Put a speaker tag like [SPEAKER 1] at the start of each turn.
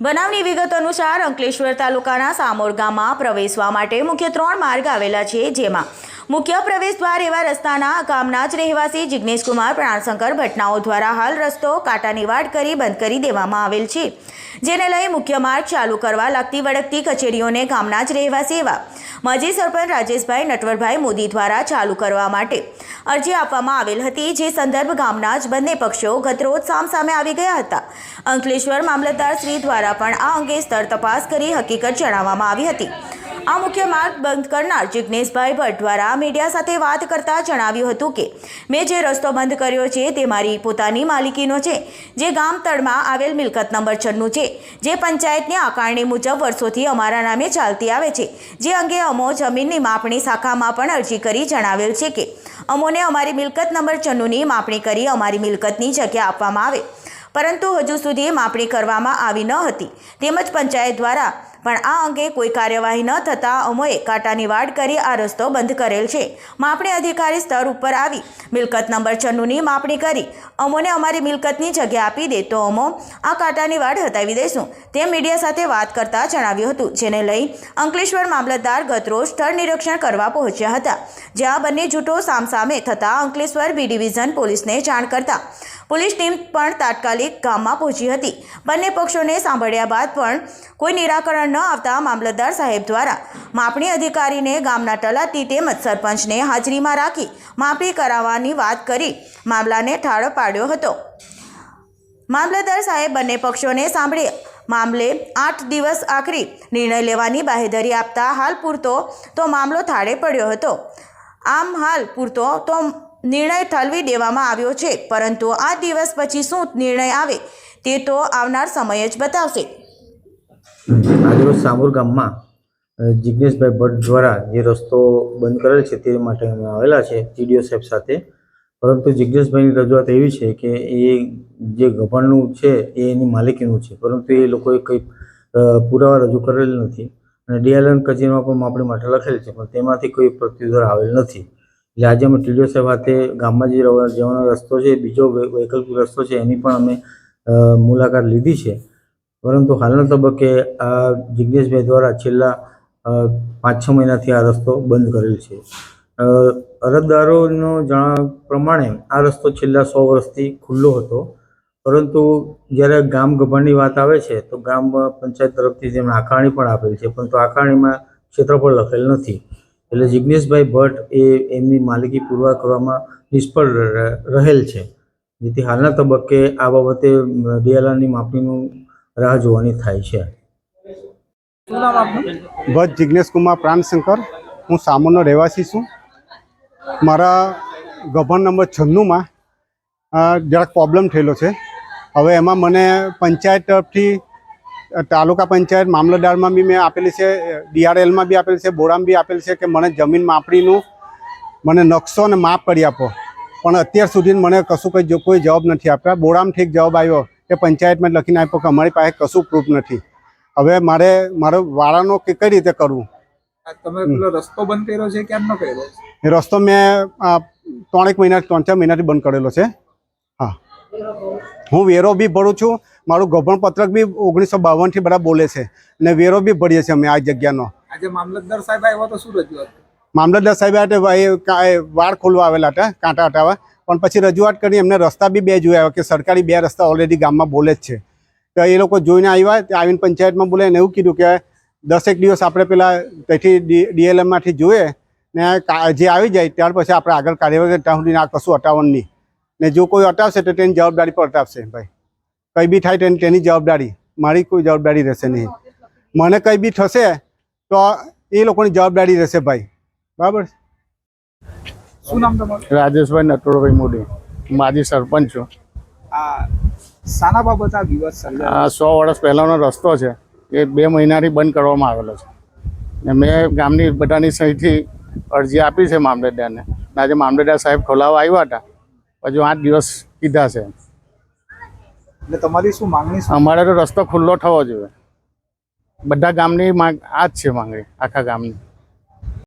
[SPEAKER 1] બનાવની વિગત અનુસાર અંકલેશ્વર તાલુકાના સામોર ગામમાં પ્રવેશવા માટે મુખ્ય ત્રણ માર્ગ આવેલા છે, જેમાં મુખ્ય પ્રવેશ દ્વાર એવા રસ્તાના ગામના જ રહેવાસી જિજ્ઞેશકુમાર પ્રાણશંકર ભટનાઓ દ્વારા હાલ રસ્તો કાંટાની વાડ કરી બંધ કરી દેવામાં આવેલ છે. જેને લઈ મુખ્ય માર્ગ ચાલુ કરવા લાગતી વળગતી કચેરીઓને ગામના જ રહેવાસી એવા માજી સરપંચ રાજેશભાઈ નટવરભાઈ મોદી દ્વારા ચાલુ કરવા માટે અરજી આપવામાં આવેલ હતી. જે સંદર્ભ ગામના જ બંને પક્ષો ગતરોજ સામસામે આવી ગયા હતા. અંકલેશ્વર મામલતદાર શ્રી દ્વારા પણ આ અંગે સ્તર તપાસ કરી હકીકત જણાવવામાં આવી હતી. આ મુખ્ય માર્ગ બંધ કરનાર જિજ્ઞેશભાઈ ભટ્ટ દ્વારા મીડિયા સાથે વાત કરતા જણાવ્યું હતું કે, મેં જે રસ્તો બંધ કર્યો છે તે મારી પોતાની માલિકીનો છે, જે ગામ તળમાં આવેલ મિલકત નંબર છન્નું છે, જે પંચાયતની આકારણી મુજબ વર્ષોથી અમારા નામે ચાલતી આવે છે, જે અંગે અમો જમીનની માપણી શાખામાં પણ અરજી કરી જણાવેલ છે કે, અમોને અમારી મિલકત નંબર છન્નુંની માપણી કરી અમારી મિલકતની જગ્યા આપવામાં આવે, પરંતુ હજુ સુધી માપણી કરવામાં આવી ન હતી, તેમજ પંચાયત દ્વારા પણ આ અંગે કોઈ કાર્યવાહી ન થતાં અમોએ કાંટાની વાડ કરી આ રસ્તો બંધ કરેલ છે. માપણી અધિકારી સ્તર ઉપર આવી મિલકત નંબર છન્નુંની માપણી કરી અમોને અમારી મિલકતની જગ્યા આપી દે તો અમો આ કાંટાની વાડ હટાવી દઈશું તેમ મીડિયા સાથે વાત કરતા જણાવ્યું હતું, જેને લઈ અંકલેશ્વર મામલતદાર ગતરોજ સ્થળ નિરીક્ષણ કરવા પહોંચ્યા હતા. જ્યાં બંને જૂથો સામસામે થતાં અંકલેશ્વર બી ડિવિઝન પોલીસને જાણ કરતા પોલીસ ટીમ પણ તાત્કાલિક ગામમાં પહોંચી હતી. બંને પક્ષોને સાંભળ્યા બાદ પણ કોઈ નિરાકરણ ન આવતા મામલતદાર સાહેબ દ્વારા માપણી અધિકારીને ગામના તલાટી તેમજ સરપંચને હાજરીમાં રાખી માપણી કરાવવાની વાત કરી મામલાને ઠાળો પાડ્યો હતો. મામલતદાર સાહેબ બંને પક્ષોને સાંભળી મામલે આઠ દિવસ આખરી નિર્ણય લેવાની બાહેધરી આપતા હાલ પૂરતો તો મામલો થાળે પડ્યો હતો. આમ હાલ પૂરતો તો નિર્ણય ઠલવી દેવામાં આવ્યો છે, પરંતુ આ દિવસ પછી શું નિર્ણય આવે તે તો આવનાર સમય જ બતાવશે.
[SPEAKER 2] આજરોજ સામુર ગામમાં જિજ્ઞેશભાઈ ભટ્ટ દ્વારા જે રસ્તો બંધ કરેલ છે તે માટે અમે આવેલા છે ટીડીઓ સાહેબ સાથે. પરંતુ જિજ્ઞેશભાઈની રજૂઆત એવી છે કે એ જે ગભાણનું છે એ એની માલિકીનું છે, પરંતુ એ લોકોએ કંઈ પુરાવા રજૂ કરેલ નથી. અને ડીએલએન કચેરીમાં પણ માપણી માટે લખેલ છે, પણ તેમાંથી કોઈ પ્રત્યુત્તર આવેલ નથી. એટલે આજે અમે ટીડીઓ સાહેબ સાથે ગામમાં જે જવાનો રસ્તો છે, બીજો વૈકલ્પિક રસ્તો છે, એની પણ અમે મુલાકાત લીધી છે. પરંતુ હાલના તબક્કે આ જિજ્ઞેશભાઈ દ્વારા છેલ્લા પાંચ છ મહિનાથી આ રસ્તો બંધ કરેલ છે. અરજદારોનો જણાવ્યા પ્રમાણે આ રસ્તો છેલ્લા સો વર્ષથી ખુલ્લો હતો. પરંતુ જ્યારે ગામ ગભાણની વાત આવે છે, તો ગામ પંચાયત તરફથી તેમણે આકારણી પણ આપેલ છે, પરંતુ આકારણીમાં ક્ષેત્રફળ લખેલ નથી. એટલે જિજ્ઞેશભાઈ ભટ્ટ એ એમની માલિકી પૂરવા કરવામાં નિષ્ફળ રહેલ છે. જેથી હાલના તબક્કે આ બાબતે ડીએલઆરની માપણીનું રાહ જોવાની થાય છે.
[SPEAKER 3] ભટ્ટ જિજ્ઞેશ કુમાર પ્રાણશંકર હું સામોનો રહેવાસી છું. મારા ગભર નંબર છન્નુંમાં જરાક પ્રોબ્લેમ થયેલો છે. હવે એમાં મને પંચાયત તરફથી તાલુકા પંચાયત મામલતદારમાં બી મેં આપેલી છે ડીઆરએલમાં બી આપેલી છે બોરામાં બી આપેલી છે કે મને જમીન માપણીનું મને નકશો અને માપ કરી આપો. પણ અત્યાર સુધી મને કશું કંઈ જો- કોઈ જવાબ નથી આપ્યા. બોરામથી એક જવાબ આવ્યો. કે પંચાયતમાં લખીને આપ્યો કે અમારી પાસે કશું પ્રૂફ નથી. હવે મારે મારો વાળાનો કે કઈ રીતે કરવું?
[SPEAKER 4] તમે રસ્તો બંધ કર્યો છે ક્યારનો કર્યો
[SPEAKER 3] રસ્તો મેં ત્રણેક મહિના ત્રણ ચાર મહિનાથી બંધ કરેલો છે. હા. હું વેરો બી ભરું છું. મારું ગભણ પત્રક બી ઓગણીસો બાવનથી બધા બોલે છે. અને વેરો બી ભરીએ છીએ અમે આ જગ્યાનો.
[SPEAKER 4] આજે મામલતદાર સાહેબ આવ્યો તો શું રજૂઆત?
[SPEAKER 3] મામલતદાર સાહેબ વાળ ખોલવા આવેલા હતા કાંટા હટાવવા. પણ પછી રજૂઆત કરી, એમને રસ્તા બી બે જોયા કે સરકારી બે રસ્તા ઓલરેડી ગામમાં બોલે જ છે. તો એ લોકો જોઈને આવ્યા આવીને પંચાયતમાં બોલે એને એવું કીધું કે દસેક દિવસ આપણે પેલા ત્યાંથી ડીએલએમમાંથી જોઈએ, ને જે આવી જાય, ત્યાર પછી આપણે આગળ કાર્યવાહી ત્યાં સુધી આ કશું અટાવણ નહીં. ને જો કોઈ અટાવશે તો તેની જવાબદારી પર અટાવશે ભાઈ. કંઈ બી થાય, તેની તેની જવાબદારી. મારી કોઈ જવાબદારી રહેશે નહીં. મને કંઈ બી થશે, તો એ લોકોની જવાબદારી રહેશે, ભાઈ. બરાબર?
[SPEAKER 4] શું નામ તમારું?
[SPEAKER 5] રાજેશભાઈ નટોડભાઈ મોદી માજી સરપંચ છું.
[SPEAKER 4] આ શાના બાબત આ દિવસ સર્જાયો?
[SPEAKER 5] આ સો વર્ષ પહેલાંનો રસ્તો છે. એ બે મહિનાથી બંધ કરવામાં આવેલો છે. ને મેં ગામની બધાની સહીથી અરજી આપી છે મામલતદારને આજે મામલતદાર સાહેબ ખોલાવવા આવ્યા હતા. હજુ આઠ દિવસ કીધા છે.
[SPEAKER 4] એટલે તમારી શું માંગણી
[SPEAKER 5] અમારે તો રસ્તો ખુલ્લો થવો જોઈએ. બધા ગામની માંગ આ જ છે માંગણી આખા ગામની.